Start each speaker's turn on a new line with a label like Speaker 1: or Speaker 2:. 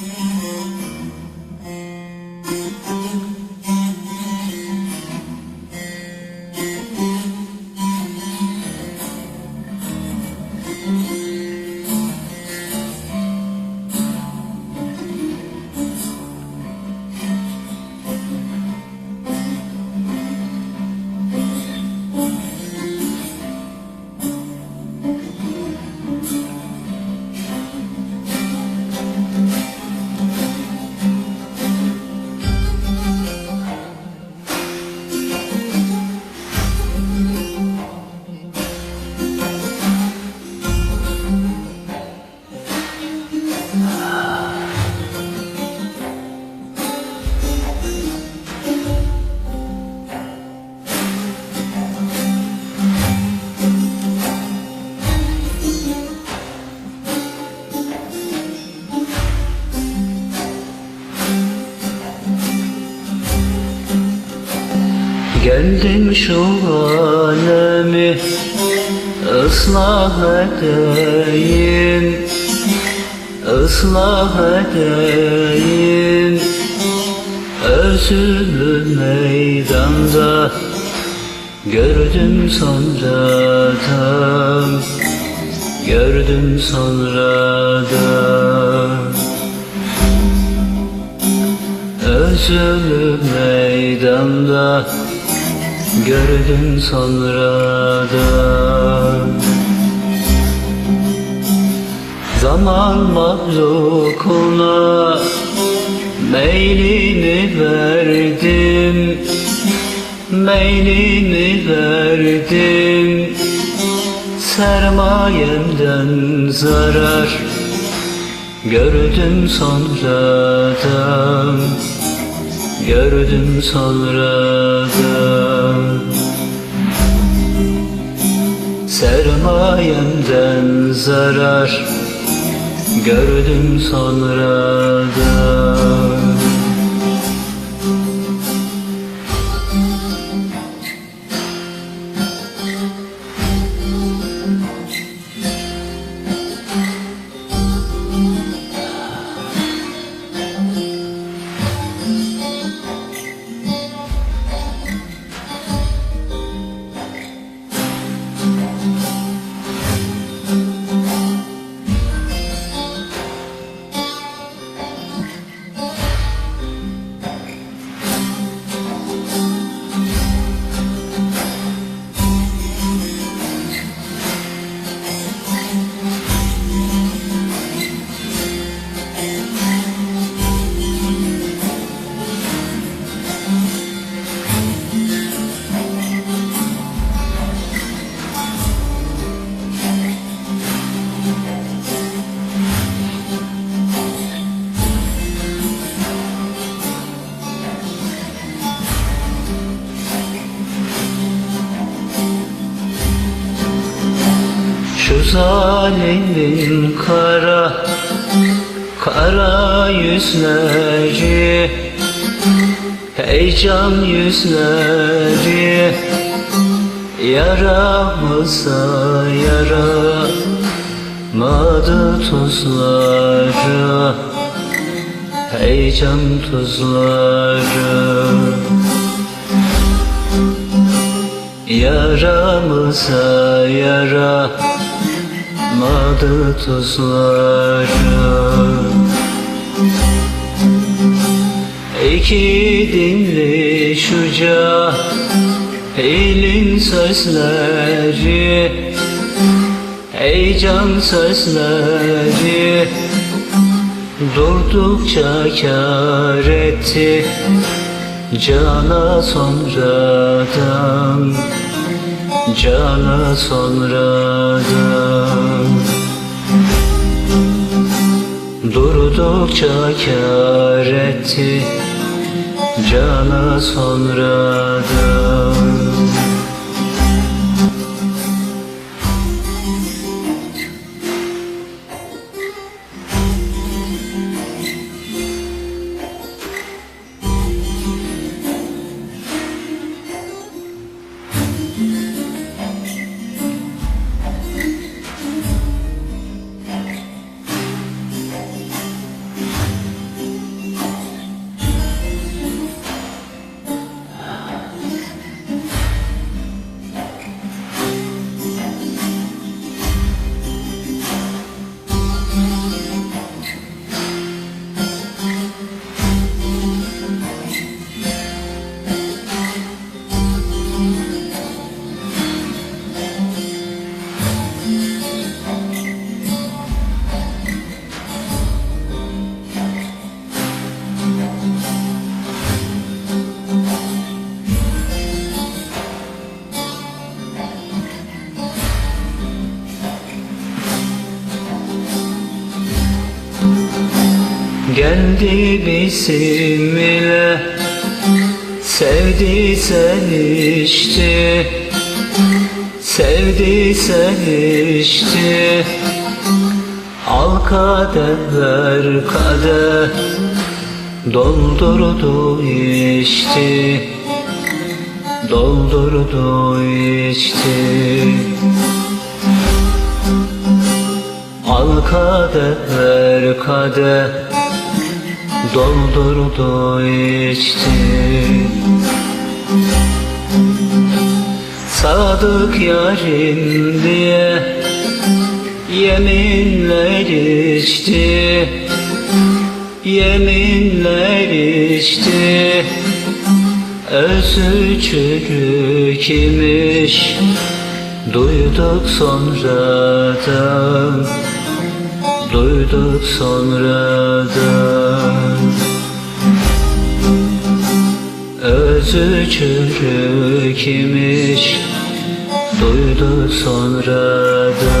Speaker 1: Yeah. Geldim şu alemi ıslah edeyim. Islah edeyim. Özümü meydanda gördüm sonradan. Gördüm sonradan. Özümü meydanda gördüm sonradan Zaman mahlukuna meylini verdim. Meylini verdim. Sermayemden zarar. Gördüm sonradan Gördüm sonradan. Sermayemden zarar. Gördüm sonradan zalimin kara Kara yüzleri Heyecan yüzleri Yaramıza yaramadı tuzları Heyecan tuzları. Yaramıza yaramadı tuzları İki dinli şuca Elin sözleri. Heyecan sözleri Durdukça kar etti. Cana sonradan Cana sonradan Durdukça kar etti. Cana sonradan Geldi bizimle Sevdi sen içti Sevdi sen içti Al kadeh ver kadeh Doldurdu içti Doldurdu içti Al kadeh ver kadeh Doldurdu içti. Sadık yarim diye Yeminler içti. Yeminler içti. Özü çürük imiş Duyduk sonradan Duyduk sonradan Özü çürük imiş Duyduk sonradan